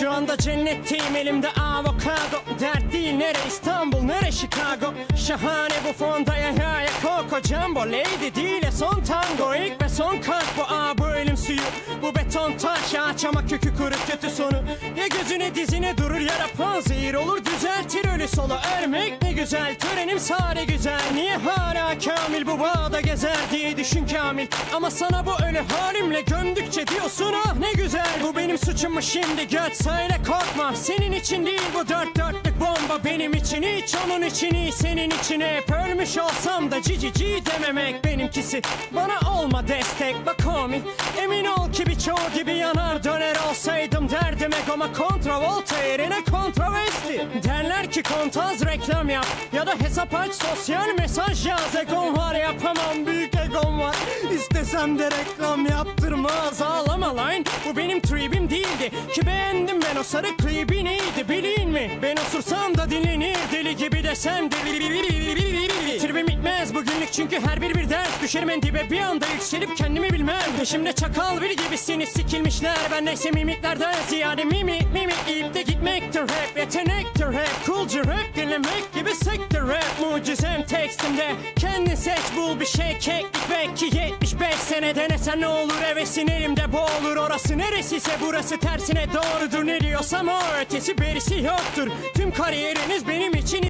Şu anda cennetteyim elimde avokado. Dert değil nere İstanbul nere Chicago? Şahane bu fonda ya ya ya Coco Jumbo. Lady değil ya son tango ilk ve son kalk bu aa bu ölüm suyu. Bu beton taş ağaç ama kökü kuru kötü sonu. Ya gözüne dizine durur ya da panzehir olur Düzeltir ölü solu ermek ne güzel Törenim sare güzel. Niye hala kamil bu bağda gezer diye düşün kamil? Ama sana bu ölü halimle gömdükçe diyorsun ah ne güzel Bu benim suçum mu şimdi göt söyle korkma. Senin için değil bu dört dörtlük bomba Benim için. Hiç onun için iyi senin için hep Ölmüş olsam da cici ci dememek benimkisi. Bana olma destek bak homie Emin ol ki birçoğu gibi yanar döner olsaydım derdim egoma kontravolta yerine kontravesti Derler ki kontaz reklam yap ya da hesap aç sosyal mesaj yaz. Egom var yapamam büyük egom var. İstesem de reklam yaptırmaz. Ağlama lan Bu benim tribim değildi. Ki beğendim ben o sarı klibi neydi bilin mi? Ben osursam da dinlenir deli gibi desem deli bugünlük çünkü her bir bir ders Düşerim en dibe. Bir anda yükselip kendimi bilmem. Peşimde çakal bir gibisiniz sikilmişler. Ben neyse mimiklerden ziyade mimi mimi İyip de gitmektir rap yetenektir rap. Coolcu rap dinlemek gibi sektir rap. Mucizem tekstimde kendin seç bul bir şey. Keklik Belki 75 sene. Denesen ne olur hevesin elimde boğulur. Orası neresiyse burası tersine doğrudur. Ne diyorsam o ötesi berisi yoktur. Tüm kariyeriniz benim için